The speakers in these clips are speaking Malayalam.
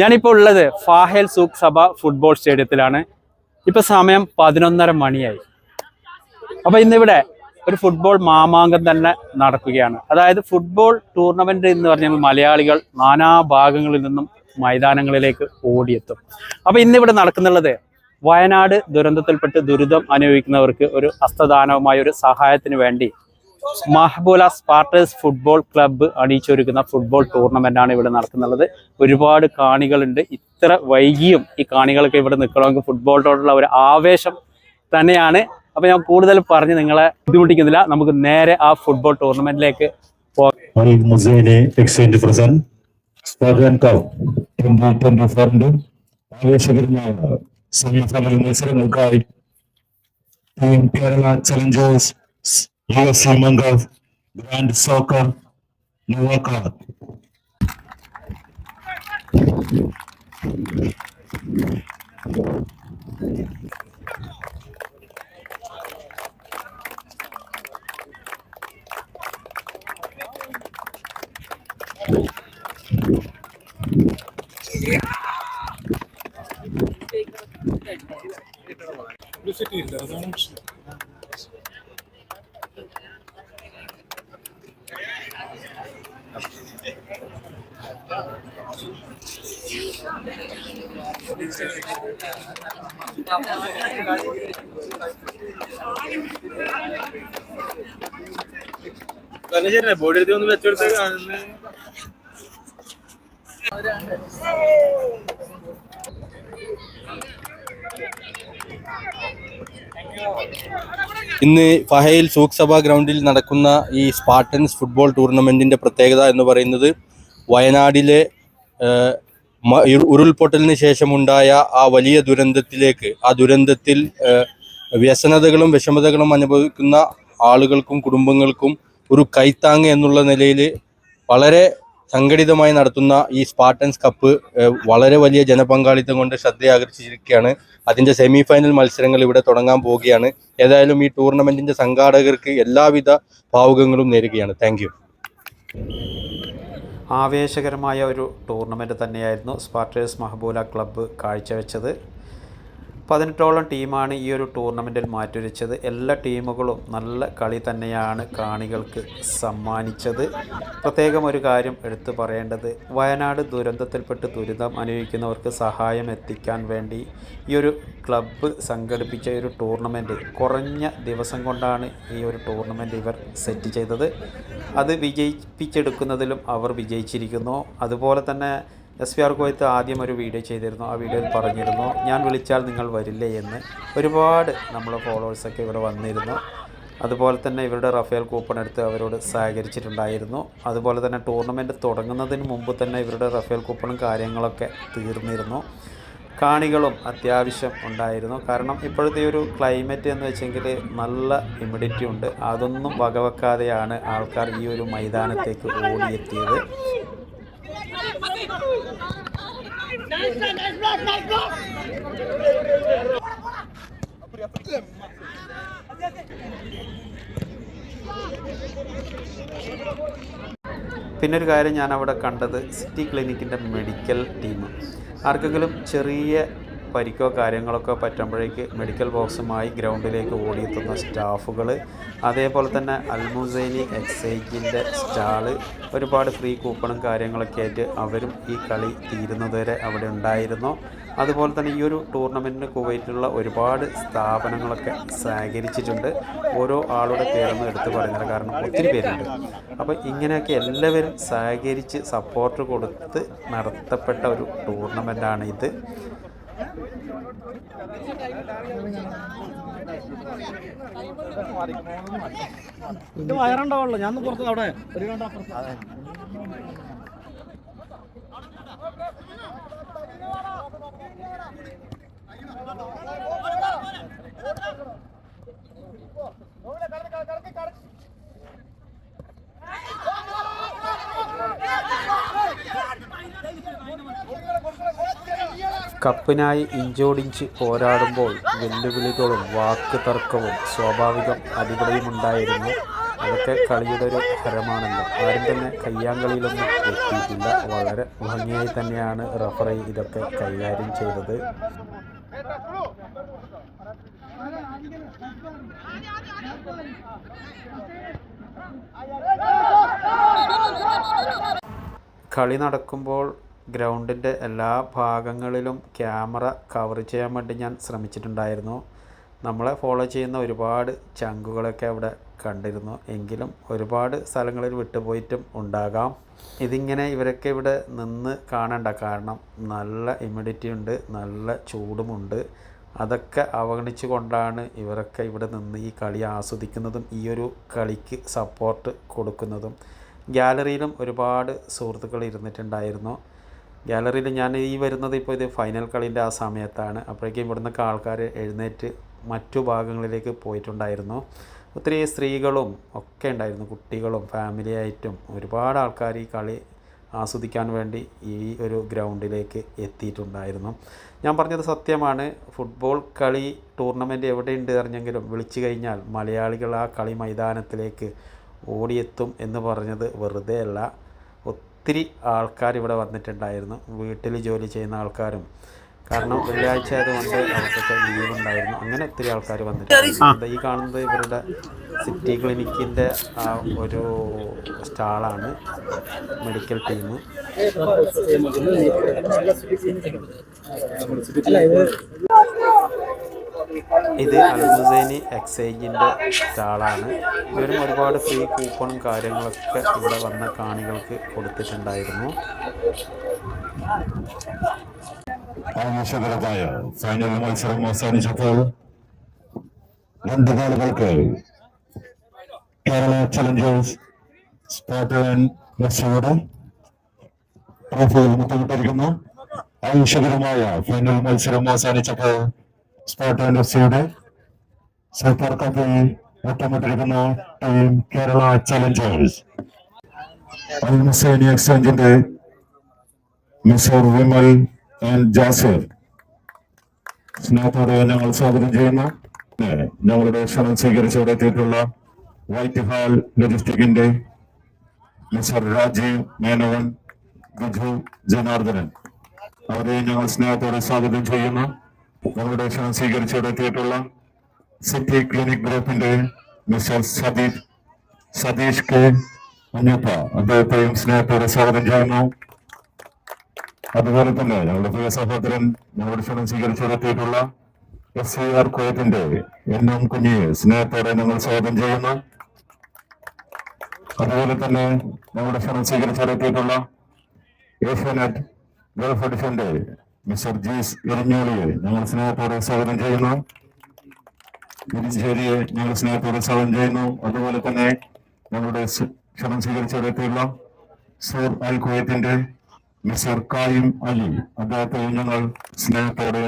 ഞാനിപ്പോൾ ഉള്ളത് ഫാഹൽ സൂഖ് സഭ ഫുട്ബോൾ സ്റ്റേഡിയത്തിലാണ്. ഇപ്പൊ സമയം പതിനൊന്നര മണിയായി. അപ്പൊ ഇന്നിവിടെ ഒരു ഫുട്ബോൾ മാമാങ്കം തന്നെ നടക്കുകയാണ്. അതായത് ഫുട്ബോൾ ടൂർണമെന്റ് എന്ന് പറഞ്ഞാൽ മലയാളികൾ നാനാ ഭാഗങ്ങളിൽ നിന്നും മൈതാനങ്ങളിലേക്ക് ഓടിയെത്തും. അപ്പൊ ഇന്നിവിടെ നടക്കുന്നുള്ളത് വയനാട് ദുരന്തത്തിൽപ്പെട്ട് ദുരിതം അനുഭവിക്കുന്നവർക്ക് ഒരു ഹസ്തദാനവുമായ ഒരു സഹായത്തിന് വേണ്ടി മഹബൂല സ്പാർട്ടേഴ്സ് ഫുട്ബോൾ ക്ലബ്ബ് അണിയിച്ചൊരുക്കുന്ന ഫുട്ബോൾ ടൂർണമെന്റ് ആണ് ഇവിടെ നടക്കുന്നത് ഒരുപാട് കാണികളുണ്ട്. ഇത്ര വൈകിയും ഈ കാണികളൊക്കെ ഇവിടെ നിൽക്കണമെങ്കിൽ ഫുട്ബോളിനോടുള്ള ഒരു ആവേശം തന്നെയാണ്. അപ്പൊ ഞാൻ കൂടുതൽ പറഞ്ഞ് നിങ്ങളെ ബുദ്ധിമുട്ടിക്കുന്നില്ല. നമുക്ക് നേരെ ആ ഫുട്ബോൾ ടൂർണമെന്റിലേക്ക് പോകാം. from guide Team Kerala Challengers, UFC Mangav, Grand Soccer, Novaka. Thank നവാക്കാർ ബോഡി എടുത്ത് ഒന്ന് വെച്ചെടുത്ത് ഇന്ന് ഫഹയിൽ സൂഖ് ഗ്രൗണ്ടിൽ നടക്കുന്ന ഈ സ്പാർട്ടൻസ് ഫുട്ബോൾ ടൂർണമെന്റിന്റെ പ്രത്യേകത എന്ന് പറയുന്നത് വയനാടിലെ ഉരുൾപൊട്ടലിന് ശേഷമുണ്ടായ ആ വലിയ ദുരന്തത്തിലേക്ക് ആ ദുരന്തത്തിൽ വ്യസനതകളും വിഷമതകളും അനുഭവിക്കുന്ന ആളുകൾക്കും കുടുംബങ്ങൾക്കും ഒരു കൈത്താങ് എന്നുള്ള നിലയിൽ വളരെ സംഘടിതമായി നടത്തുന്ന ഈ സ്പാർട്ടൻസ് കപ്പ് വളരെ വലിയ ജനപങ്കാളിത്തം കൊണ്ട് ശ്രദ്ധയാകർഷിച്ചിരിക്കുകയാണ്. അതിന്റെ സെമി ഫൈനൽ മത്സരങ്ങൾ ഇവിടെ തുടങ്ങാൻ പോവുകയാണ്. ഏതായാലും ഈ ടൂർണമെന്റിന്റെ സംഘാടകർക്ക് എല്ലാവിധ ഭാവുകങ്ങളും നേരുകയാണ്. താങ്ക് ആവേശകരമായ ഒരു ടൂർണമെന്റ് തന്നെയായിരുന്നു സ്പാർട്ടേഴ്സ് മഹബൂല ക്ലബ്ബ് കാഴ്ചവെച്ചത്. പതിനെട്ടോളം ടീമാണ് ഈ ഒരു ടൂർണമെന്റിൽ മാറ്റുരച്ചത് എല്ലാ ടീമുകളും നല്ല കളി തന്നെയാണ് കാണികൾക്ക് സമ്മാനിച്ചത്. പ്രത്യേകം ഒരു കാര്യം എടുത്തു പറയേണ്ടത് വയനാട് ദുരന്തത്തിൽപ്പെട്ട് ദുരിതം അനുഭവിക്കുന്നവർക്ക് സഹായം എത്തിക്കാൻ വേണ്ടി ഈ ഒരു ക്ലബ്ബ് സംഘടിപ്പിച്ച ഒരു ടൂർണമെന്റ് കുറഞ്ഞ ദിവസം കൊണ്ടാണ് ഈ ഒരു ടൂർണമെന്റ് ഇവർ സെറ്റ് ചെയ്തത്. അത് വിജയിപ്പിച്ചെടുക്കുന്നതിലും അവർ വിജയിച്ചിരിക്കുന്നു. അതുപോലെ തന്നെ എസ് പി ആർ കോയത്ത് ആദ്യം ഒരു വീഡിയോ ചെയ്തിരുന്നു. ആ വീഡിയോയിൽ പറഞ്ഞിരുന്നു ഞാൻ വിളിച്ചാൽ നിങ്ങൾ വരില്ലേ എന്ന്. ഒരുപാട് നമ്മളെ ഫോളോവേഴ്സൊക്കെ ഇവിടെ വന്നിരുന്നു. അതുപോലെ തന്നെ ഇവരുടെ റഫേൽ കൂപ്പൺ എടുത്ത് അവരോട് സഹകരിച്ചിട്ടുണ്ടായിരുന്നു. അതുപോലെ തന്നെ ടൂർണമെന്റ് തുടങ്ങുന്നതിന് മുമ്പ് തന്നെ ഇവരുടെ റഫേൽ കൂപ്പണും കാര്യങ്ങളൊക്കെ തീർന്നിരുന്നു. കാണികളും അത്യാവശ്യം ഉണ്ടായിരുന്നു. കാരണം ഇപ്പോഴത്തെ ഒരു ക്ലൈമറ്റ് എന്ന് വെച്ചെങ്കിൽ നല്ല ഹ്യൂമിഡിറ്റി ഉണ്ട്. അതൊന്നും വകവെക്കാതെയാണ് ആൾക്കാർ ഈ ഒരു മൈതാനത്തേക്ക് ഓടിയെത്തിയത്. പിന്നെ ഒരു കാര്യം ഞാൻ അവിടെ കണ്ടത് സിറ്റി ക്ലിനിക്കിന്റെ മെഡിക്കൽ ടീം. ആർക്കെങ്കിലും ചെറിയ പരിക്കോ കാര്യങ്ങളൊക്കെ പറ്റുമ്പോഴേക്ക് മെഡിക്കൽ ബോക്സുമായി ഗ്രൗണ്ടിലേക്ക് ഓടിയെത്തുന്ന സ്റ്റാഫുകൾ. അതേപോലെ തന്നെ അൽമുസൈനി എക്സൈജിന്റെ സ്റ്റാൾ. ഒരുപാട് ഫ്രീ കൂപ്പണും കാര്യങ്ങളൊക്കെ ആയിട്ട് അവരും ഈ കളി തീരുന്നതുവരെ അവിടെ ഉണ്ടായിരുന്നു. അതുപോലെ തന്നെ ഈ ഒരു ടൂർണമെന്റിന് കുവൈറ്റിലുള്ള ഒരുപാട് സ്ഥാപനങ്ങളൊക്കെ സഹകരിച്ചിട്ടുണ്ട്. ഓരോ ആളുടെ പേരൊന്നും എടുത്തു പറയുന്നില്ല. കാരണം ഒത്തിരി പേരുണ്ട്. അപ്പോൾ ഇങ്ങനെയൊക്കെ എല്ലാവരും സഹകരിച്ച് സപ്പോർട്ട് കൊടുത്ത് നടത്തപ്പെട്ട ഒരു ടൂർണമെന്റാണ് ഇത്. ഇത് വയറുണ്ടാവുള്ളൂ. ഞാൻ പുറത്ത് അവിടെ ഒരു കണ്ട? അപ്പുറത്ത് കപ്പിനായി ഇഞ്ചോടിഞ്ച് പോരാടുമ്പോൾ വെല്ലുവിളികളും വാക്ക് തർക്കവും സ്വാഭാവികം അതിവിടെയുമുണ്ടായിരുന്നു അതൊക്കെ കളിയുടെ ഒരു ഹരമാണല്ലോ. ആരും തന്നെ കയ്യാങ്കളിയിലൊന്നും എത്തിയിട്ടില്ല. വളരെ ഭംഗിയായി തന്നെയാണ് റഫറി ഇതൊക്കെ കൈകാര്യം ചെയ്തത്. കളി നടക്കുമ്പോൾ ഗ്രൗണ്ടിന്റെ എല്ലാ ഭാഗങ്ങളിലും ക്യാമറ കവർ ചെയ്യാൻ വേണ്ടി ഞാൻ ശ്രമിച്ചിട്ടുണ്ടായിരുന്നു. നമ്മളെ ഫോളോ ചെയ്യുന്ന ഒരുപാട് ചങ്കുകളൊക്കെ അവിടെ കണ്ടിരുന്നു. എങ്കിലും ഒരുപാട് സ്ഥലങ്ങളിൽ വിട്ടുപോയിട്ടും ഉണ്ടാകാം. ഇതിങ്ങനെ ഇവരൊക്കെ ഇവിടെ നിന്ന് കാണണ്ട. കാരണം നല്ല ഇമ്യൂണിറ്റി ഉണ്ട് നല്ല ചൂടുമുണ്ട് അതൊക്കെ അവഗണിച്ചു കൊണ്ടാണ് ഇവരൊക്കെ ഇവിടെ നിന്ന് ഈ കളി ആസ്വദിക്കുന്നതും ഈ ഒരു കളിക്ക് സപ്പോർട്ട് കൊടുക്കുന്നതും. ഗാലറിയിലും ഒരുപാട് സുഹൃത്തുക്കൾ ഇരുന്നിട്ടുണ്ടായിരുന്നു. ഗാലറിയിൽ ഞാൻ ഈ വരുന്നത് ഇപ്പോൾ ഇത് ഫൈനൽ കളിന്റെ ആ സമയത്താണ്. അപ്പോഴേക്കും ഇവിടുന്നൊക്കെ ആൾക്കാർ എഴുന്നേറ്റ് മറ്റു ഭാഗങ്ങളിലേക്ക് പോയിട്ടുണ്ടായിരുന്നു. ഒത്തിരി സ്ത്രീകളും ഒക്കെ ഉണ്ടായിരുന്നു. കുട്ടികളും ഫാമിലിയായിട്ടും ഒരുപാട് ആൾക്കാർ ഈ കളി ആസ്വദിക്കാൻ വേണ്ടി ഈ ഒരു ഗ്രൗണ്ടിലേക്ക് എത്തിയിട്ടുണ്ടായിരുന്നു. ഞാൻ പറഞ്ഞത് സത്യമാണ്. ഫുട്ബോൾ കളി ടൂർണമെന്റ് എവിടെയുണ്ട് അറിഞ്ഞെങ്കിലും വിളിച്ചു കഴിഞ്ഞാൽ മലയാളികൾ ആ കളി മൈതാനത്തിലേക്ക് ഓടിയെത്തും എന്ന് പറഞ്ഞത് വെറുതെ അല്ല ഒത്തിരി ആൾക്കാർ ഇവിടെ വന്നിട്ടുണ്ടായിരുന്നു. വീട്ടിൽ ജോലി ചെയ്യുന്ന ആൾക്കാരും. കാരണം വെള്ളിയാഴ്ച ആയതുകൊണ്ട് അവർക്കൊക്കെ ലീവ് ഉണ്ടായിരുന്നു. അങ്ങനെ ഒത്തിരി ആൾക്കാർ വന്നിട്ടുണ്ട്. ഈ കാണുന്നത് ഇവരുടെ സിറ്റി ക്ലിനിക്കിന്റെ ആ ഒരു സ്റ്റാളാണ് മെഡിക്കൽ ടീം ഇത് അൽമുസൈനി എക്സൈജിന്റെ സ്റ്റാളാണ്. ഇവരും ഒരുപാട് ഫ്രീ കൂപ്പണും കാര്യങ്ങളൊക്കെ ഇവിടെ വന്ന കാണികൾക്ക് കൊടുത്തിട്ടുണ്ടായിരുന്നു. ആവേശകരമായ ഫൈനൽ മത്സരം അവസാനിച്ചപ്പോൾ രണ്ട് ഗോളുകൾക്ക് കേരള ചലഞ്ചേഴ്സ് സ്പോർട്ടൻ മെസ്സിയുടെ ട്രോഫിയിൽ മുത്തമിട്ടിരിക്കുന്നു ആവേശകരമായ ഫൈനൽ മത്സരം അവസാനിച്ചപ്പോൾ സ്പോട്ടൻ എഫ്സിയുടെ സൂപ്പർ കപ്പിൽ ഒറ്റമിട്ടിരിക്കുന്ന ടീം കേരള ചലഞ്ചേഴ്സ്. അൽമുസൈനി എക്സ്ചേഞ്ചിന്റെ മിസ്റ്റർ വിമൽ ആൻഡ് ജാസിർ. സ്നേഹത്തോടെ ഞങ്ങൾ സ്വാഗതം ചെയ്യുന്നു. ഞങ്ങളുടെ ക്ഷണം സ്വീകരിച്ച് ഇവിടെ എത്തിയിട്ടുള്ള വൈറ്റ് ഹാൾ ലോജിസ്റ്റിക്കിന്റെ മിസ്റ്റർ രാജീവ് മേനോൻ ബിജു ജനാർദ്ദനൻ. അവരെ ഞങ്ങൾ സ്നേഹത്തോടെ സ്വാഗതം ചെയ്യുന്നു. ഞങ്ങളുടെ ക്ഷണം സ്വീകരിച്ച് ഇവിടെ സിറ്റി ക്ലിനിക് ഗ്രൂപ്പിന്റെ മിസ്റ്റർ സതീഷ് സതീഷ് കെ അഞ്ഞപ്പ അദ്ദേഹത്തെയും സ്നേഹത്തോടെ സ്വാഗതം ചെയ്യുന്നു. അതുപോലെ തന്നെ ഞങ്ങളുടെ പ്രിയ സഹോദരൻ ഞങ്ങളുടെ ക്ഷണം സ്വീകരിച്ചെത്തിയിട്ടുള്ള എസ് സി ആർ കോയത്തിന്റെ എൻ എം കുഞ്ഞിയെ സ്നേഹത്തോടെ ഞങ്ങൾ സ്വാഗതം ചെയ്യുന്നു. അതുപോലെ തന്നെ ഞങ്ങളുടെ ക്ഷണം സ്വീകരിച്ചെത്തിയിട്ടുള്ള ഏഷ്യാനെറ്റ് ഗൾഫ് എഡിഷന്റെ മിസ്റ്റർ ജീസ് എരിഞ്ഞോളിയെ ഞങ്ങൾ സ്നേഹത്തോടെ സ്വാഗതം ചെയ്യുന്നു. ഗിരിശ്ശേരിയെ ഞങ്ങൾ സ്നേഹത്തോടെ സ്വാഗതം ചെയ്യുന്നു. അതുപോലെ തന്നെ ഞങ്ങളുടെ ക്ഷണം സ്വീകരിച്ചവരെത്തിയുള്ള സൂർ അൽ കുവൈത്തിന്റെ മിസ്റ്റർ കായിം അലി അദ്ദേഹത്തെ ഞങ്ങൾ സ്നേഹത്തോടെ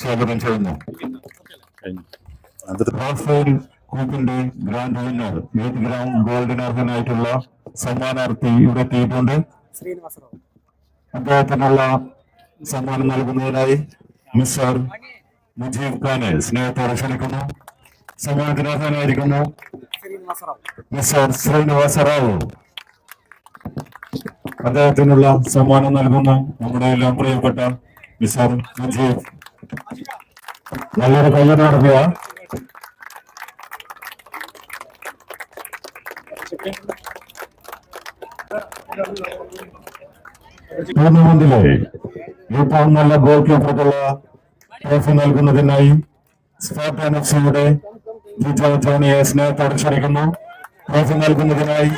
സ്വാഗതം ചെയ്യുന്നു. റാഫേൽ കൂപ്പിന്റെ ഗ്രാൻഡ് വിന്നർ ഏത് ഗ്രാൻഡ് ഗോൾഡിന് അർഹനായിട്ടുള്ള സമ്മാനാർത്ഥി ഇവിടെ എത്തിയിട്ടുണ്ട്. അദ്ദേഹത്തിനുള്ള സമ്മാനം നൽകുന്നതിനായി മിസ്റ്റർ മുജീബ് ഖാനെ സ്നേഹത്തോടെ ക്ഷണിക്കുന്നു. സമ്മാനത്തിന് മിസ്റ്റർ ശ്രീനിവാസ റാവു അദ്ദേഹത്തിനുള്ള സമ്മാനം നൽകുന്ന നമ്മുടെ എല്ലാം പ്രിയപ്പെട്ട മിസ്റ്റർ മുജീബ്. നല്ലൊരു കയ്യിൽ നടക്കുക ടൂർണമെന്റിലെ ഏറ്റവും നല്ല ഗോൾ കീപ്പർക്കുള്ള ട്രോഫി നൽകുന്നതിനായി സ്പോർട്ടൻ എഫ് സിയുടെ ജിജോ ജോണിയെ സ്നേഹത്തോടെ ക്ഷണിക്കുന്നു ട്രോഫി നൽകുന്നതിനായി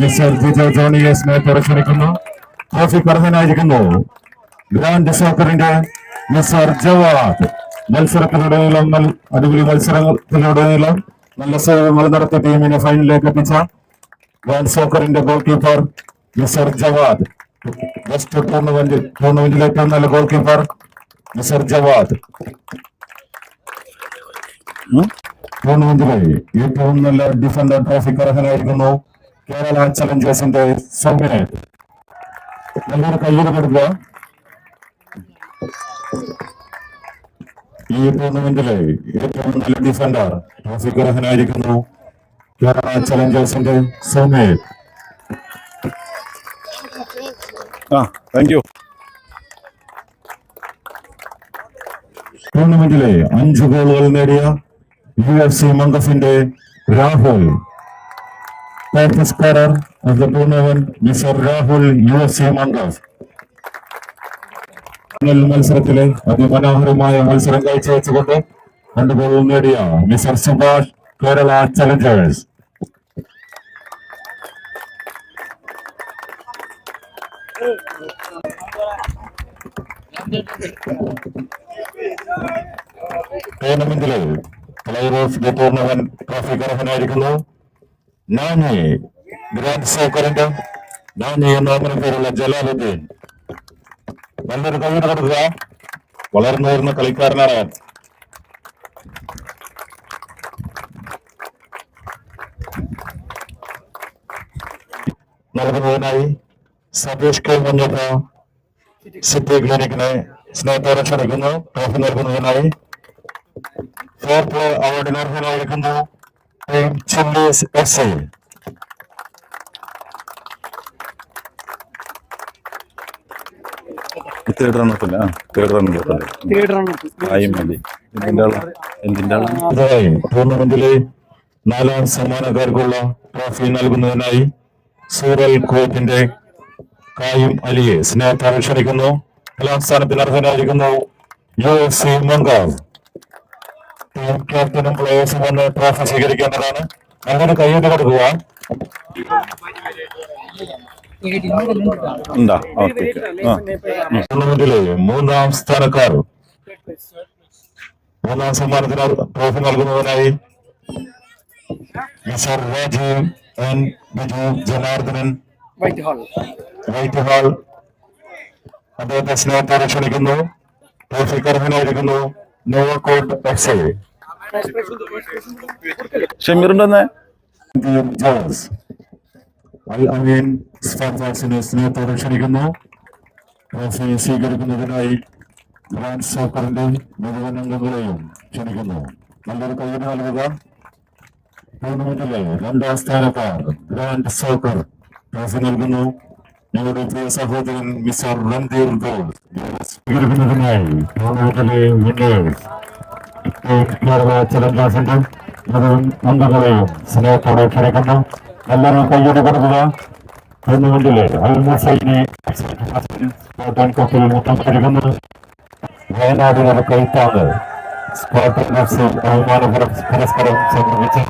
മിസ്റ്റർ ജിജോ ജോണിയെ സ്നേഹത്തോടെ ക്ഷണിക്കുന്നു ട്രോഫി അർഹനായിരിക്കുന്നു ഗ്രാൻഡ് സോക്കറിന്റെ മിസ്റ്റർ ജവാദ്. മത്സരത്തിലുടനീളം അടിപൊളി മത്സരത്തിലുടനീളം നല്ല സേവനങ്ങൾ നടത്തിയ ടീമിനെ ഫൈനലിലേക്ക് എത്തിച്ച grand സോക്കറിന്റെ goalkeeper mister Jawad. Best tournament ടൂർണമെന്റിലെ ഏറ്റവും നല്ല ഗോൾ കീപ്പർ മിസ്റ്റർ ജവാദ്. ടൂർണമെന്റിലെ ഏറ്റവും നല്ല ഡിഫൻഡർ ട്രോഫിക്ക് അർഹനായിരിക്കുന്നു കേരള ചലഞ്ചേഴ്സിന്റെ സൗമ്യനെ നല്ലൊരു കയ്യിൽ കൊടുക്കുക ഈ ടൂർണമെന്റിലെ ഏറ്റവും നല്ല ഡിഫൻഡർ ട്രോഫിക്ക് അർഹനായിരിക്കുന്നു കേരള ചലഞ്ചേഴ്സിന്റെ സൗമ്യ ആ താങ്ക് യു ടൂർണമെന്റിലെ അഞ്ച് ഗോളുകൾ നേടിയ U F C മംഗഫിന്റെ Rahul. Tournament mister Rahul U F C മത്സരത്തിലെ അതിമനോഹരമായ മത്സരം കാഴ്ചവെച്ചുകൊണ്ട് രണ്ട് ഗോളുകൾ നേടിയ മിസ്റ്റർ സുഭാഷ് കേരള ചലഞ്ചേഴ്സ്. ടൂർണമെന്റിലെ ദ ടൂർണമെന്റ് ട്രോഫി അർഹനായിരിക്കുന്നു. നാനി ഗ്രാൻഡ് സോക്കറിന്റെ നാനി എന്ന പേരുള്ള ജലാലുദ്ദീൻ. നല്ലൊരു കവിത നടത്തുക വളർന്നു വരുന്ന കളിക്കാരനാണ് അവൻ നൽകുന്നതിനായി സതീഷ് കെ സിറ്റി ക്ലിനിക്കിനെ സ്നേഹത്തോടെ ക്ഷണിക്കുന്നു. ട്രോഫി നൽകുന്നതിനായി പ്ലേ അവാർഡിന് അർഹനായിരിക്കുന്നു ചില്ലീസ് എസ് ഐ തേർഡ് റണ്ണപ്പില്ല തേർഡ് ആളാണ് ടൂർണമെന്റിലെ നാലാം സമ്മാനക്കാർക്കുള്ള ട്രോഫി നൽകുന്നതിനായി സൂറൽ കോപ്പിന്റെ കായും അലിയെ സ്നേഹത്തെ ക്ഷണിക്കുന്നു. കലാം സ്ഥാനത്തിന് അർഹനായിരിക്കുന്നു യു എഫ് സി മങ്കാവ് ടീം ക്യാപ്റ്റനും പ്ലേയേഴ്സും വന്ന് ട്രോഫി സ്വീകരിക്കേണ്ടതാണ്. അങ്ങനെ കയ്യേറ്റ് കൊടുക്കുക. ടൂർണമെന്റിലെ മൂന്നാം സ്ഥാനക്കാർ. മൂന്നാം സമ്മാനത്തിന് ട്രോഫി നൽകുന്നതിനായി mister Rajeev N Biju Janardhanan white hall. അദ്ദേഹത്തെ സ്നേഹത്തോടെ ക്ഷണിക്കുന്നു. ട്രോഫിക്ക് അർഹനായിരിക്കുന്നു നോവക്കോട്ട് എഫ് സി ഷമീറുണ്ടെന്നേ? ജോസ് അൽ അമീൻ സ്പോൺസേഴ്സിനെ സ്നേഹത്തോടെ ക്ഷണിക്കുന്നു. ട്രോഫി സ്വീകരിക്കുന്നതിനായി ഗ്രാൻഡ് സോക്കറിന്റെ മുഴുവൻ അംഗങ്ങളെയും ക്ഷണിക്കുന്നു. നല്ലൊരു കയ്യിൽ നൽകുക. ടൂർണമെന്റിലെ രണ്ടാം സ്ഥാനക്കാർ ഗ്രാൻഡ് സോക്കർ ട്രോഫി നൽകുന്നു. ഞങ്ങളുടെ പ്രിയ സഹോദരൻ മിസ്റ്റർ രൺധീർ ഗോൾ. സ്വീകരിക്കുന്നതിനായി ടൂർണമെന്റിലെ ചലഞ്ചേഴ്സിന്റെ മുഴുവൻ അംഗങ്ങളെയും സ്നേഹത്തോടെ ക്ഷണിക്കുന്നു. എല്ലാവരും കയ്യോടെ കൊടുക്കുക. ടൂർണമെന്റിലെ കപ്പിൽ മൊത്തം ക്ഷണിക്കുന്നു വയനാടിനൊരു കൈത്താങ് സ്പോർട്ടൻ എഫ് സി ബഹുമാന പുരസ്കാരം സംഘടിപ്പിച്ച്